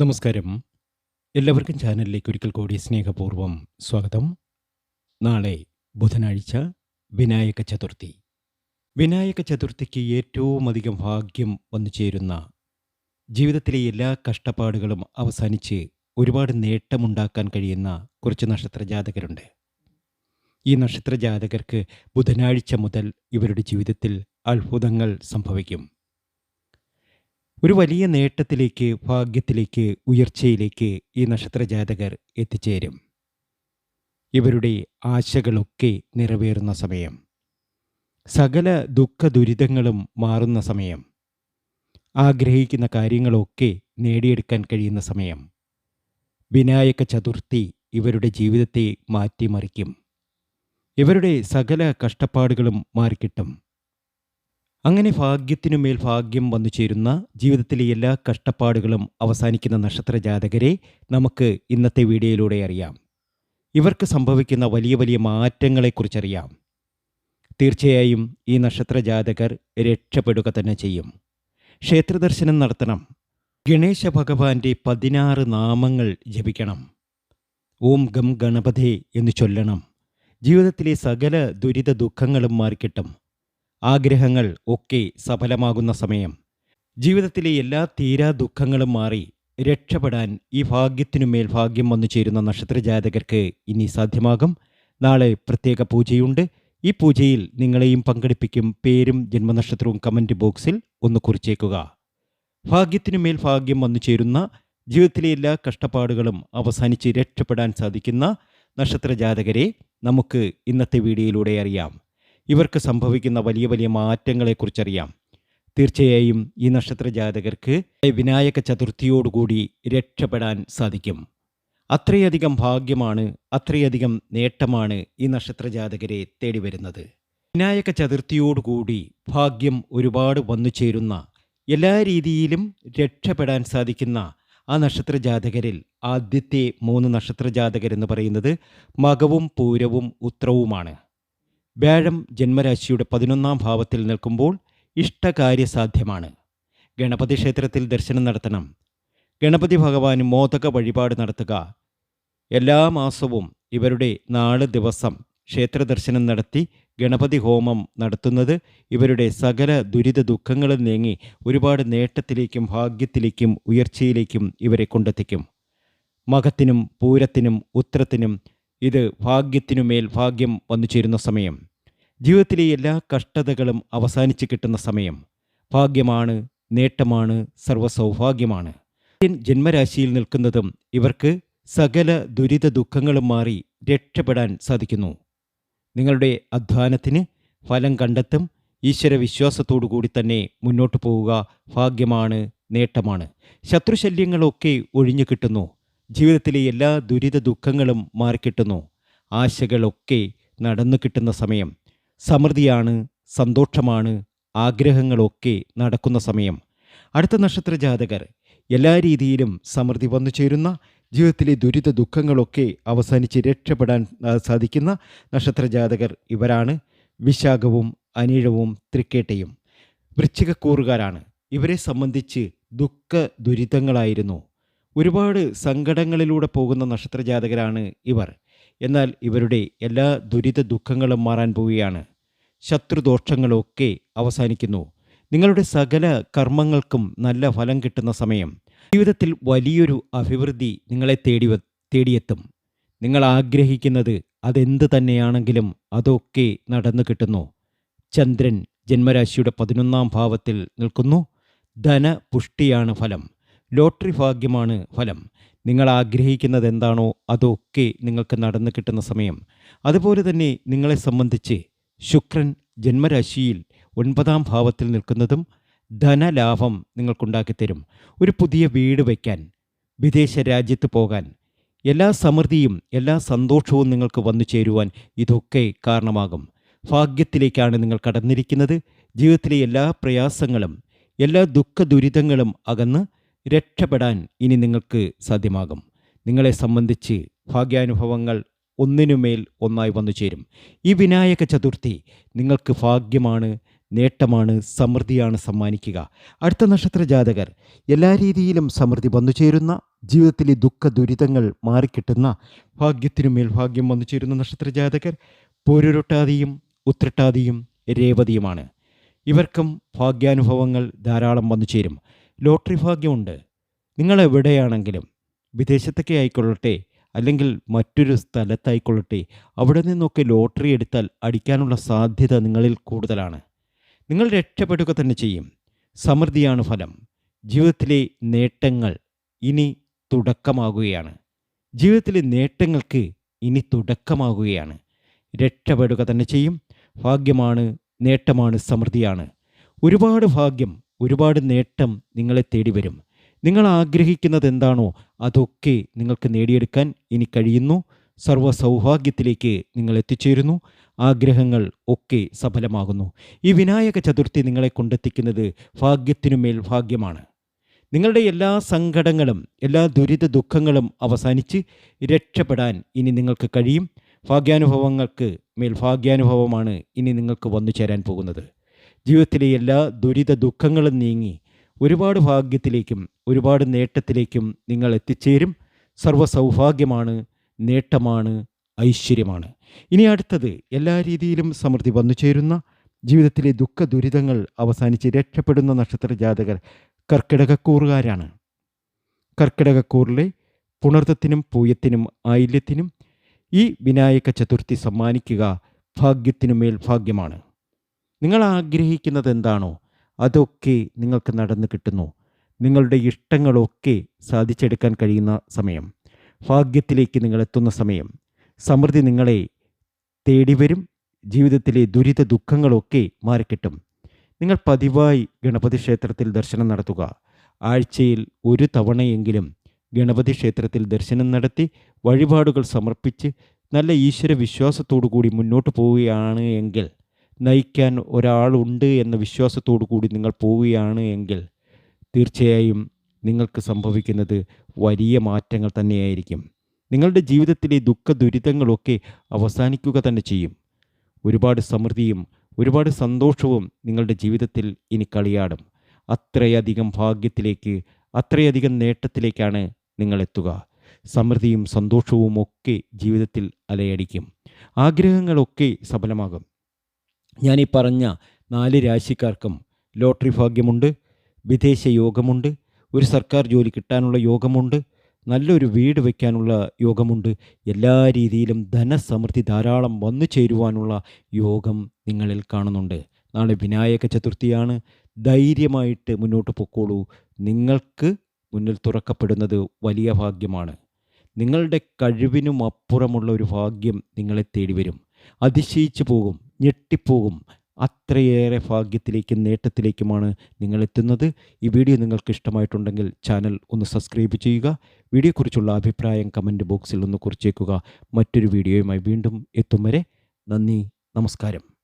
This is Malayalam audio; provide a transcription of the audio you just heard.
നമസ്കാരം. എല്ലാവർക്കും ചാനലിലേക്ക് ഒരിക്കൽ കൂടി സ്നേഹപൂർവം സ്വാഗതം. നാളെ ബുധനാഴ്ച വിനായക ചതുർത്ഥി. വിനായക ചതുർത്ഥിക്ക് ഏറ്റവും അധികം ഭാഗ്യം വന്നു ചേരുന്ന ജീവിതത്തിലെ എല്ലാ കഷ്ടപ്പാടുകളും അവസാനിച്ച് ഒരുപാട് നേട്ടമുണ്ടാക്കാൻ കഴിയുന്ന കുറച്ച് നക്ഷത്ര ജാതകരുണ്ട്. ഈ നക്ഷത്ര ജാതകർക്ക് ബുധനാഴ്ച മുതൽ ഇവരുടെ ജീവിതത്തിൽ അത്ഭുതങ്ങൾ സംഭവിക്കും. ഒരു വലിയ നേട്ടത്തിലേക്ക് ഭാഗ്യത്തിലേക്ക് ഉയർച്ചയിലേക്ക് ഈ നക്ഷത്ര ജാതകർ എത്തിച്ചേരും. ഇവരുടെ ആശകളൊക്കെ നിറവേറുന്ന സമയം. സകല ദുഃഖ ദുരിതങ്ങളും മാറുന്ന സമയം. ആഗ്രഹിക്കുന്ന കാര്യങ്ങളൊക്കെ നേടിയെടുക്കാൻ കഴിയുന്ന സമയം. വിനായക ചതുർത്ഥി ഇവരുടെ ജീവിതത്തെ മാറ്റിമറിക്കും. ഇവരുടെ സകല കഷ്ടപ്പാടുകളും മാറിക്കിട്ടും. അങ്ങനെ ഭാഗ്യത്തിനുമേൽ ഭാഗ്യം വന്നു ചേരുന്ന ജീവിതത്തിലെ എല്ലാ കഷ്ടപ്പാടുകളും അവസാനിക്കുന്ന നക്ഷത്ര ജാതകരെ നമുക്ക് ഇന്നത്തെ വീഡിയോയിലൂടെ അറിയാം. ഇവർക്ക് സംഭവിക്കുന്ന വലിയ വലിയ മാറ്റങ്ങളെക്കുറിച്ചറിയാം. തീർച്ചയായും ഈ നക്ഷത്ര ജാതകർ രക്ഷപ്പെടുക തന്നെ ചെയ്യും. ക്ഷേത്രദർശനം നടത്തണം. ഗണേശ ഭഗവാന്റെ പതിനാറ് നാമങ്ങൾ ജപിക്കണം. ഓം ഗം ഗണപതേ എന്ന് ചൊല്ലണം. ജീവിതത്തിലെ സകല ദുരിത ദുഃഖങ്ങളും മാറിക്കിട്ടും. ആഗ്രഹങ്ങൾ ഒക്കെ സഫലമാകുന്ന സമയം. ജീവിതത്തിലെ എല്ലാ തീരാ ദുഃഖങ്ങളും മാറി രക്ഷപ്പെടാൻ ഈ ഭാഗ്യത്തിനുമേൽ ഭാഗ്യം വന്നു ചേരുന്ന നക്ഷത്ര ജാതകർക്ക് ഇനി സാധ്യമാകും. നാളെ പ്രത്യേക പൂജയുണ്ട്. ഈ പൂജയിൽ നിങ്ങളെയും പങ്കെടുപ്പിക്കും പേരും ജന്മനക്ഷത്രവും കമന്റ് ബോക്സിൽ ഒന്ന് കുറിച്ചേക്കുക. ഭാഗ്യത്തിനുമേൽ ഭാഗ്യം വന്നു ചേരുന്ന ജീവിതത്തിലെ എല്ലാ കഷ്ടപ്പാടുകളും അവസാനിച്ച് രക്ഷപ്പെടാൻ സാധിക്കുന്ന നക്ഷത്ര ജാതകരെ നമുക്ക് ഇന്നത്തെ വീഡിയോയിലൂടെ അറിയാം. ഇവർക്ക് സംഭവിക്കുന്ന വലിയ വലിയ മാറ്റങ്ങളെക്കുറിച്ചറിയാം. തീർച്ചയായും ഈ നക്ഷത്ര ജാതകർക്ക് വിനായക ചതുർത്ഥിയോടുകൂടി രക്ഷപ്പെടാൻ സാധിക്കും. അത്രയധികം ഭാഗ്യമാണ് അത്രയധികം നേട്ടമാണ് ഈ നക്ഷത്ര ജാതകരെ തേടി വരുന്നത് വിനായക ചതുർത്ഥിയോടുകൂടി ഭാഗ്യം ഒരുപാട് വന്നു ചേരുന്ന എല്ലാ രീതിയിലും രക്ഷപ്പെടാൻ സാധിക്കുന്ന ആ നക്ഷത്ര ജാതകരിൽ ആദ്യത്തെ മൂന്ന് നക്ഷത്ര ജാതകരെന്ന് പറയുന്നത് മകവും പൂരവും ഉത്രവുമാണ്. വ്യാഴം ജന്മരാശിയുടെ പതിനൊന്നാം ഭാവത്തിൽ നിൽക്കുമ്പോൾ ഇഷ്ടകാര്യസാധ്യമാണ് ഗണപതി ക്ഷേത്രത്തിൽ ദർശനം നടത്തണം. ഗണപതി ഭഗവാന് മോദക വഴിപാട് നടത്തുക. എല്ലാ മാസവും ഇവരുടെ നാല് ദിവസം ക്ഷേത്ര ദർശനം നടത്തി ഗണപതി ഹോമം നടത്തുന്നത് ഇവരുടെ സകല ദുരിത ദുഃഖങ്ങളും നീങ്ങി ഒരുപാട് നേട്ടത്തിലേക്കും ഭാഗ്യത്തിലേക്കും ഉയർച്ചയിലേക്കും ഇവരെ കൊണ്ടെത്തിക്കും. മകത്തിനും പൂരത്തിനും ഉത്രത്തിനും ഇത് ഭാഗ്യത്തിനുമേൽ ഭാഗ്യം വന്നു ചേരുന്ന സമയം. ജീവിതത്തിലെ എല്ലാ കഷ്ടതകളും അവസാനിച്ച് കിട്ടുന്ന സമയം. ഭാഗ്യമാണ് നേട്ടമാണ് സർവസൗഭാഗ്യമാണ്. ജന്മരാശിയിൽ നിൽക്കുന്നതും ഇവർക്ക് സകല ദുരിത ദുഃഖങ്ങളും മാറി രക്ഷപ്പെടാൻ സാധിക്കുന്നു. നിങ്ങളുടെ അധ്വാനത്തിന് ഫലം കണ്ടെത്തും ഈശ്വര വിശ്വാസത്തോടു കൂടി തന്നെ മുന്നോട്ട് പോവുക ഭാഗ്യമാണ് നേട്ടമാണ്. ശത്രുശല്യങ്ങളൊക്കെ ഒഴിഞ്ഞു കിട്ടുന്നു. ജീവിതത്തിലെ എല്ലാ ദുരിത ദുഃഖങ്ങളും മാറിക്കിട്ടുന്നു ആശകളൊക്കെ നടന്നു കിട്ടുന്ന സമയം. സമൃദ്ധിയാണ് സന്തോഷമാണ് ആഗ്രഹങ്ങളൊക്കെ നടക്കുന്ന സമയം. അടുത്ത നക്ഷത്ര ജാതകർ എല്ലാ രീതിയിലും സമൃദ്ധി വന്നു ചേരുന്ന ജീവിതത്തിലെ ദുരിത ദുഃഖങ്ങളൊക്കെ അവസാനിച്ച് രക്ഷപ്പെടാൻ സാധിക്കുന്ന നക്ഷത്ര ജാതകർ ഇവരാണ്. വിശാഖവും അനീഴവും തൃക്കേട്ടയും. വൃശ്ചികക്കൂറുകാരാണ്. ഇവരെ സംബന്ധിച്ച് ദുഃഖ ദുരിതങ്ങളായിരുന്നു ഒരുപാട് സങ്കടങ്ങളിലൂടെ പോകുന്ന നക്ഷത്രജാതകരാണ് ഇവർ. എന്നാൽ ഇവരുടെ എല്ലാ ദുരിത ദുഃഖങ്ങളും മാറാൻ പോവുകയാണ്. ശത്രുദോഷങ്ങളൊക്കെ അവസാനിക്കുന്നു. നിങ്ങളുടെ സകല കർമ്മങ്ങൾക്കും നല്ല ഫലം കിട്ടുന്ന സമയം. ജീവിതത്തിൽ വലിയൊരു അഭിവൃദ്ധി നിങ്ങളെ തേടി തേടിയെത്തും. നിങ്ങൾ ആഗ്രഹിക്കുന്നത് അതെന്ത് തന്നെയാണെങ്കിലും അതൊക്കെ നടന്നു കിട്ടുന്നു. ചന്ദ്രൻ ജന്മരാശിയുടെ പതിനൊന്നാം ഭാവത്തിൽ നിൽക്കുന്നു. ധനപുഷ്ടിയാണ് ഫലം. ലോട്ടറി ഭാഗ്യമാണ് ഫലം. നിങ്ങൾ ആഗ്രഹിക്കുന്നത് എന്താണോ അതൊക്കെ നിങ്ങൾക്ക് നടന്നു കിട്ടുന്ന സമയം. അതുപോലെ തന്നെ നിങ്ങളെ സംബന്ധിച്ച് ശുക്രൻ ജന്മരാശിയിൽ ഒൻപതാം ഭാവത്തിൽ നിൽക്കുന്നതും ധനലാഭം നിങ്ങൾക്കുണ്ടാക്കിത്തരും. ഒരു പുതിയ വീട് വയ്ക്കാൻ വിദേശ രാജ്യത്ത് പോകാൻ എല്ലാ സമൃദ്ധിയും എല്ലാ സന്തോഷവും നിങ്ങൾക്ക് വന്നു ചേരുവാൻ ഇതൊക്കെ കാരണമാകും. ഭാഗ്യത്തിലേക്കാണ് നിങ്ങൾ കടന്നിരിക്കുന്നത്. ജീവിതത്തിലെ എല്ലാ പ്രയാസങ്ങളും എല്ലാ ദുഃഖ ദുരിതങ്ങളും അകന്ന് രക്ഷപ്പെടാൻ ഇനി നിങ്ങൾക്ക് സാധ്യമാകും. നിങ്ങളെ സംബന്ധിച്ച് ഭാഗ്യാനുഭവങ്ങൾ ഒന്നിനുമേൽ ഒന്നായി വന്നു ചേരും. ഈ വിനായക ചതുർത്ഥി നിങ്ങൾക്ക് ഭാഗ്യമാണ് നേട്ടമാണ് സമൃദ്ധിയാണ് സമ്മാനിക്കുക. അടുത്ത നക്ഷത്ര ജാതകർ എല്ലാ രീതിയിലും സമൃദ്ധി വന്നു ചേരുന്ന ജീവിതത്തിലെ ദുഃഖ ദുരിതങ്ങൾ മാറിക്കിട്ടുന്ന ഭാഗ്യത്തിനുമേൽ ഭാഗ്യം വന്നു ചേരുന്ന നക്ഷത്ര ജാതകർ പോരുരുട്ടാതിയും ഉത്രട്ടാതിയും രേവതിയുമാണ്. ഇവർക്കും ഭാഗ്യാനുഭവങ്ങൾ ധാരാളം വന്നു ചേരും. ലോട്ടറി ഭാഗ്യമുണ്ട്. നിങ്ങൾ എവിടെയാണെങ്കിലും വിദേശത്തൊക്കെ ആയിക്കൊള്ളട്ടെ അല്ലെങ്കിൽ മറ്റൊരു സ്ഥലത്തായിക്കൊള്ളട്ടെ അവിടെ നിന്നൊക്കെ ലോട്ടറി എടുത്താൽ അടിക്കാനുള്ള സാധ്യത നിങ്ങളിൽ കൂടുതലാണ്. നിങ്ങൾ രക്ഷപ്പെടുക തന്നെ ചെയ്യും. സമൃദ്ധിയാണ് ഫലം. ജീവിതത്തിലെ നേട്ടങ്ങൾ ഇനി തുടക്കമാകുകയാണ്. ജീവിതത്തിലെ നേട്ടങ്ങൾക്ക് ഇനി തുടക്കമാകുകയാണ്. രക്ഷപ്പെടുക തന്നെ ചെയ്യും. ഭാഗ്യമാണ് നേട്ടമാണ് സമൃദ്ധിയാണ്. ഒരുപാട് ഭാഗ്യം ഒരുപാട് നേട്ടം നിങ്ങളെ തേടി വരും. നിങ്ങൾ ആഗ്രഹിക്കുന്നത് എന്താണോ അതൊക്കെ നിങ്ങൾക്ക് നേടിയെടുക്കാൻ ഇനി കഴിയുന്നു. സർവ സൗഭാഗ്യത്തിലേക്ക് നിങ്ങൾ എത്തിച്ചേരുന്നു. ആഗ്രഹങ്ങൾ ഒക്കെ സഫലമാകുന്നു. ഈ വിനായക ചതുർത്ഥി നിങ്ങളെ കൊണ്ടെത്തിക്കുന്നത് ഭാഗ്യത്തിനുമേൽ ഭാഗ്യമാണ്. നിങ്ങളുടെ എല്ലാ സങ്കടങ്ങളും എല്ലാ ദുരിത ദുഃഖങ്ങളും അവസാനിച്ച് രക്ഷപ്പെടാൻ ഇനി നിങ്ങൾക്ക് കഴിയും. ഭാഗ്യാനുഭവങ്ങൾക്ക് മേൽ ഭാഗ്യാനുഭവമാണ് ഇനി നിങ്ങൾക്ക് വന്നു ചേരാൻ പോകുന്നത്. ജീവിതത്തിലെ എല്ലാ ദുരിത ദുഃഖങ്ങളും നീങ്ങി ഒരുപാട് ഭാഗ്യത്തിലേക്കും ഒരുപാട് നേട്ടത്തിലേക്കും നിങ്ങൾ എത്തിച്ചേരും. സർവ സൗഭാഗ്യമാണ് നേട്ടമാണ് ഐശ്വര്യമാണ്. ഇനി അടുത്തത് എല്ലാ രീതിയിലും സമൃദ്ധി വന്നു ചേരുന്ന ജീവിതത്തിലെ ദുഃഖ ദുരിതങ്ങൾ അവസാനിച്ച് രക്ഷപ്പെടുന്ന നക്ഷത്ര ജാതകർ കർക്കിടകക്കൂറുകാരാണ്. കർക്കിടകക്കൂറിലെ പുണർത്തത്തിനും പൂയത്തിനും ആയില്യത്തിനും ഈ വിനായക ചതുർത്ഥി സമ്മാനിക്കുക ഭാഗ്യത്തിനുമേൽ ഭാഗ്യമാണ്. നിങ്ങൾ ആഗ്രഹിക്കുന്നത് എന്താണോ അതൊക്കെ നിങ്ങൾക്ക് നടന്നു കിട്ടുന്നു. നിങ്ങളുടെ ഇഷ്ടങ്ങളൊക്കെ സാധിച്ചെടുക്കാൻ കഴിയുന്ന സമയം. ഭാഗ്യത്തിലേക്ക് നിങ്ങൾ എത്തുന്ന സമയം. സമൃദ്ധി നിങ്ങളെ തേടി വരും. ജീവിതത്തിലെ ദുരിത ദുഃഖങ്ങളൊക്കെ മാറിക്കിട്ടും. നിങ്ങൾ പതിവായി ഗണപതി ക്ഷേത്രത്തിൽ ദർശനം നടത്തുക. ആഴ്ചയിൽ ഒരു തവണയെങ്കിലും ഗണപതി ക്ഷേത്രത്തിൽ ദർശനം നടത്തി വഴിപാടുകൾ സമർപ്പിച്ച് നല്ല ഈശ്വര വിശ്വാസത്തോടു കൂടി മുന്നോട്ട് പോവുകയാണ് എങ്കിൽ നയിക്കാൻ ഒരാളുണ്ട് എന്ന വിശ്വാസത്തോടു കൂടി നിങ്ങൾ പോവുകയാണ് എങ്കിൽ തീർച്ചയായും നിങ്ങൾക്ക് സംഭവിക്കുന്നത് വലിയ മാറ്റങ്ങൾ തന്നെയായിരിക്കും. നിങ്ങളുടെ ജീവിതത്തിലെ ദുഃഖ ദുരിതങ്ങളൊക്കെ അവസാനിക്കുക തന്നെ ചെയ്യും. ഒരുപാട് സമൃദ്ധിയും ഒരുപാട് സന്തോഷവും നിങ്ങളുടെ ജീവിതത്തിൽ ഇനി കളിയാടും. അത്രയധികം ഭാഗ്യത്തിലേക്ക് അത്രയധികം നേട്ടത്തിലേക്കാണ് നിങ്ങൾ എത്തുക. സമൃദ്ധിയും സന്തോഷവും ഒക്കെ ജീവിതത്തിൽ അലയടിക്കും. ആഗ്രഹങ്ങളൊക്കെ സഫലമാകും. ഞാൻ ഈ പറഞ്ഞ നാല് രാശിക്കാർക്കും ലോട്ടറി ഭാഗ്യമുണ്ട് വിദേശ യോഗമുണ്ട് ഒരു സർക്കാർ ജോലി കിട്ടാനുള്ള യോഗമുണ്ട് നല്ലൊരു വീട് വയ്ക്കാനുള്ള യോഗമുണ്ട്. എല്ലാ രീതിയിലും ധനസമൃദ്ധി ധാരാളം വന്നു ചേരുവാനുള്ള യോഗം നിങ്ങളിൽ കാണുന്നുണ്ട്. നാളെ വിനായക ചതുർത്ഥിയാണ്. ധൈര്യമായിട്ട് മുന്നോട്ട് പൊക്കോളൂ. നിങ്ങൾക്ക് മുന്നിൽ തുറക്കപ്പെടുന്നത് വലിയ ഭാഗ്യമാണ്. നിങ്ങളുടെ കഴിവിനും അപ്പുറമുള്ള ഒരു ഭാഗ്യം നിങ്ങളെ തേടി വരും അതിശയിച്ചു പോകും ഞെട്ടിപ്പോകും. അത്രയേറെ ഭാഗ്യത്തിലേക്കും നേട്ടത്തിലേക്കുമാണ് നിങ്ങൾ എത്തുന്നത് ഈ വീഡിയോ നിങ്ങൾക്ക് ഇഷ്ടമായിട്ടുണ്ടെങ്കിൽ ചാനൽ ഒന്ന് സബ്സ്ക്രൈബ് ചെയ്യുക. വീഡിയോയെക്കുറിച്ചുള്ള അഭിപ്രായം കമന്റ് ബോക്സിൽ ഒന്ന് കുറിച്ചേക്കുക. മറ്റൊരു വീഡിയോയുമായി വീണ്ടും എത്തും വരെ നന്ദി നമസ്കാരം.